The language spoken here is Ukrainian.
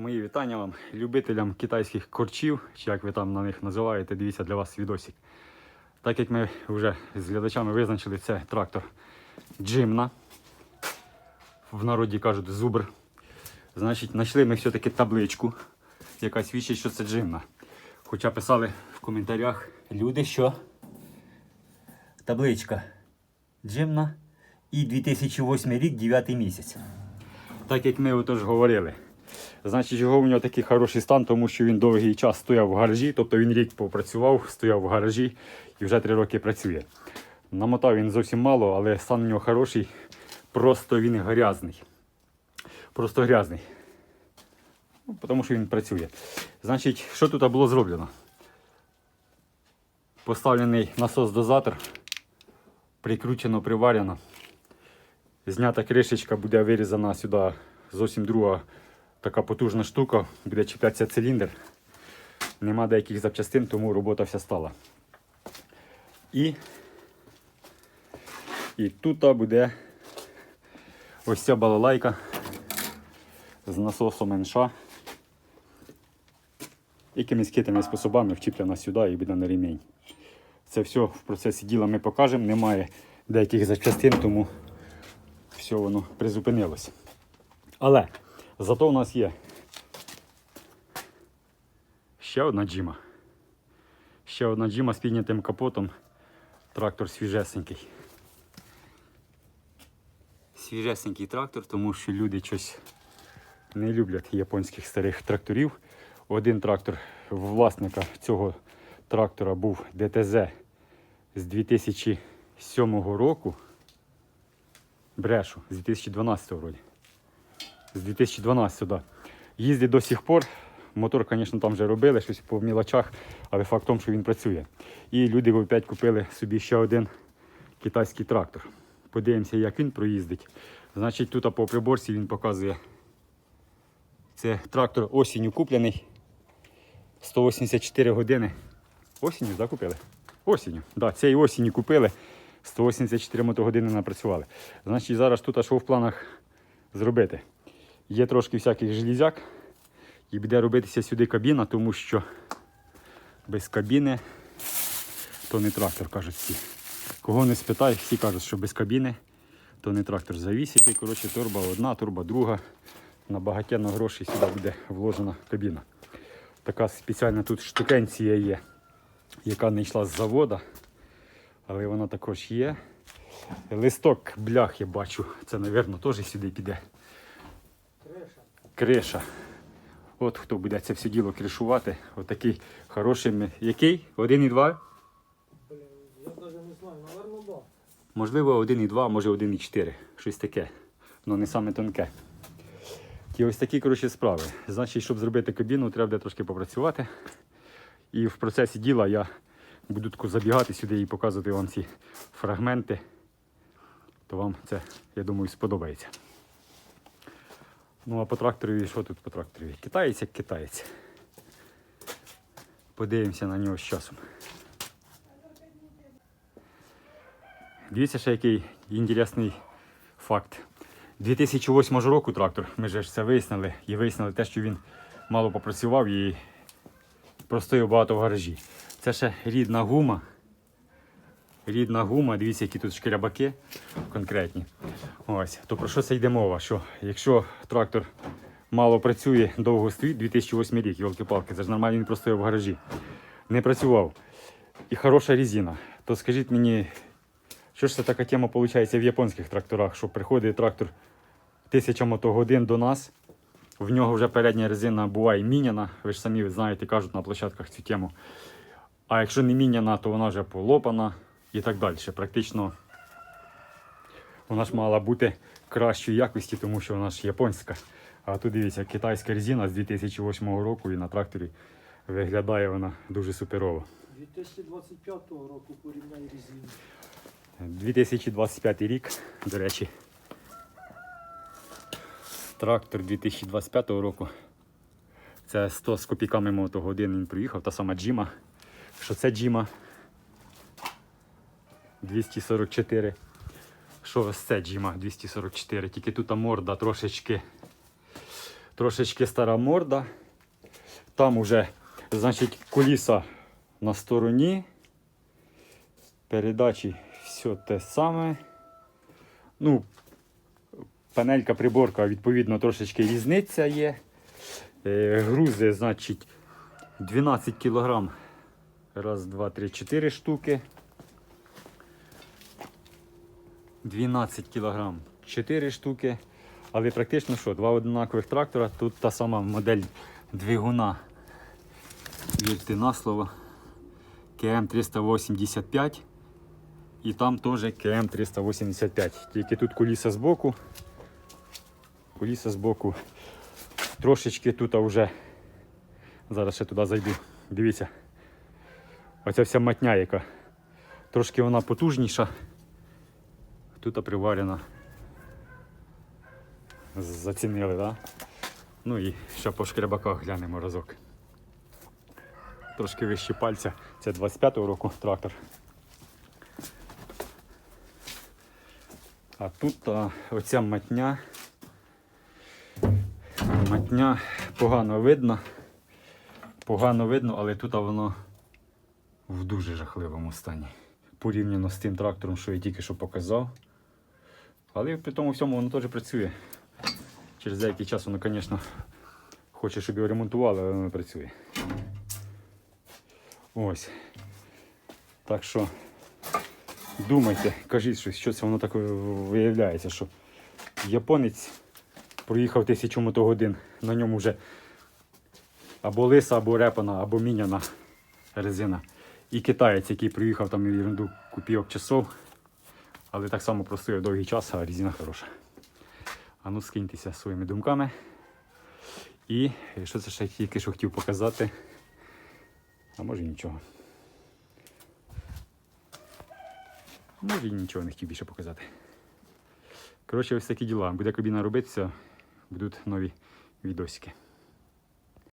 Мої вітання вам, любителям китайських корчів, чи як ви там на них називаєте, дивіться для вас відосик. Так як ми вже з глядачами визначили, це трактор Джимна. В народі кажуть зубр. Значить, знайшли ми все-таки табличку, яка свідчить, що це Джимна. Хоча писали в коментарях люди, що табличка Джимна і 2008 рік, 9 місяць. Так як ми отож говорили. Значить, його у нього такий хороший стан, тому що він довгий час стояв в гаражі, тобто він рік попрацював, стояв в гаражі і вже три роки працює. Намотав він зовсім мало, але стан у нього хороший, просто він грязний. Просто грязний. Ну, тому що він працює. Значить, що тут було зроблено? Поставлений насос-дозатор, прикручено, приварено. Знята кришечка буде вирізана сюди зовсім друга така потужна штука, буде чіплятися циліндр. Нема деяких запчастин, тому робота вся стала. І, і тут буде ось ця балалайка з насосом НШ. Якимись хитрими способами вчіплена сюди і буде на ремінь. Це все в процесі діла ми покажемо. Немає деяких запчастин, тому все воно призупинилось. Але зато у нас є ще одна джима. Ще одна джима з піднятим капотом. Трактор свіжесенький. Свіжесенький трактор, тому що люди щось не люблять японських старих тракторів. Один трактор власника цього трактора був ДТЗ з 2007 року. Брешу, з 2012 вроді. З 2012 да. Їздить до сих пор. Мотор, звісно, там вже робили, щось по мілочах, але факт в тому, що він працює. І люди опять купили собі ще один китайський трактор. Подивимося, як він проїздить. Значить, тут по приборці він показує. Це трактор осінню куплений. 184 години. Осінню, так, купили? Осінню. Да, цієї осінню купили. 184 мотогодини напрацювали. Значить, зараз тут що в планах зробити? Є трошки всяких железяк. І буде робитися сюди кабіна, тому що без кабіни то не трактор, кажуть всі. Кого не спитай, всі кажуть, що без кабіни то не трактор завісики. Коротше, турба одна, турба друга. На багатенно грошей сюди буде вложена кабіна. Така спеціальна тут штукенція є, яка не йшла з завода, але вона також є. Листок блях я бачу, це, мабуть, теж сюди піде. Криша. От хто буде це все діло кришувати. Отакий хороший. ми- Який? 1,2? Блин, я даже не знаю, наверное, да. Можливо, 1,2, може 1,4. Щось таке. Ну не саме тонке. Ті ось такі коротше, справи. Значить, щоб зробити кабіну, треба трошки попрацювати. І в процесі діла я буду забігати сюди і показувати вам ці фрагменти. То вам це, я думаю, сподобається. Ну а по тракторові, що тут по тракторові? Китаєць як китаєць. Подивимося на нього з часом. Дивіться, ще який інтересний факт. 2008 ж року трактор, ми ж це вияснили, і вияснили те, що він мало попрацював і простояв багато в гаражі. Це ще рідна гума. Рідна гума, дивіться, які тут шкрябаки конкретні. Ось, то про що це йде мова? Що якщо трактор мало працює, довго стоїть, 2008 рік, йолки-палки, це ж нормально він простояв в гаражі. Не працював. І хороша резина. То скажіть мені, що ж це така тема виходить в японських тракторах, що приходить трактор тисяча мотогодин до нас, в нього вже передня резина буває міняна, ви ж самі знаєте, кажуть на площадках цю тему. А якщо не міняна, то вона вже полопана і так далі. Практично вона ж мала бути кращої якості, тому що вона ж японська. А тут дивіться, китайська резина з 2008 року і на тракторі виглядає вона дуже суперово. 2025 року порівняй резину. 2025 рік, до речі. Трактор 2025 року. Це 100 з копійками мотогодин він приїхав, та сама Джима. Що це Джима? 244. Що ось це Джима 244, тільки тут морда трошечки трошечки стара морда. Там уже, значить, куліса на стороні. Передачі все те саме. Ну, панелька приборка, відповідно, трошечки різниця є. Е, грузи, значить, 12 кг. Раз, два, три, чотири штуки. 12 кг 4 штуки. Але практично що, два однакових трактора. Тут та сама модель двигуна. Вірте на слово. КМ 385. І там теж КМ 385. Тільки тут куліса збоку. Куліса збоку. Трошечки тут вже. Зараз ще туди зайду. Дивіться. Оця вся матня, яка. Трошки вона потужніша. Тут приварена. Зацінили? Да? Ну і ще по шкребаках глянемо разок. Трошки вище пальця. Це 25-го року трактор. А тут а, оця матня. Матня погано видно. Погано видно, але тут воно в дуже жахливому стані. Порівняно з тим трактором, що я тільки що показав. Але при тому всьому воно теж працює. Через деякий час воно, звісно, хоче, щоб його ремонтували, але воно працює. Ось. Так що думайте, кажіть що це воно так виявляється, що японець проїхав тисячу мотогодин, на ньому вже або лиса, або репана, або міняна резина. І китаєць, який приїхав там ерунду купівок часов, але так само простояв довгий час, а резина хороша. А ну скиньтеся своїми думками. І що це ще тільки що хотів показати. А може нічого. Може і нічого не хотів більше показати. Коротше, ось такі діла. Буде кабіна робитися, будуть нові відосики.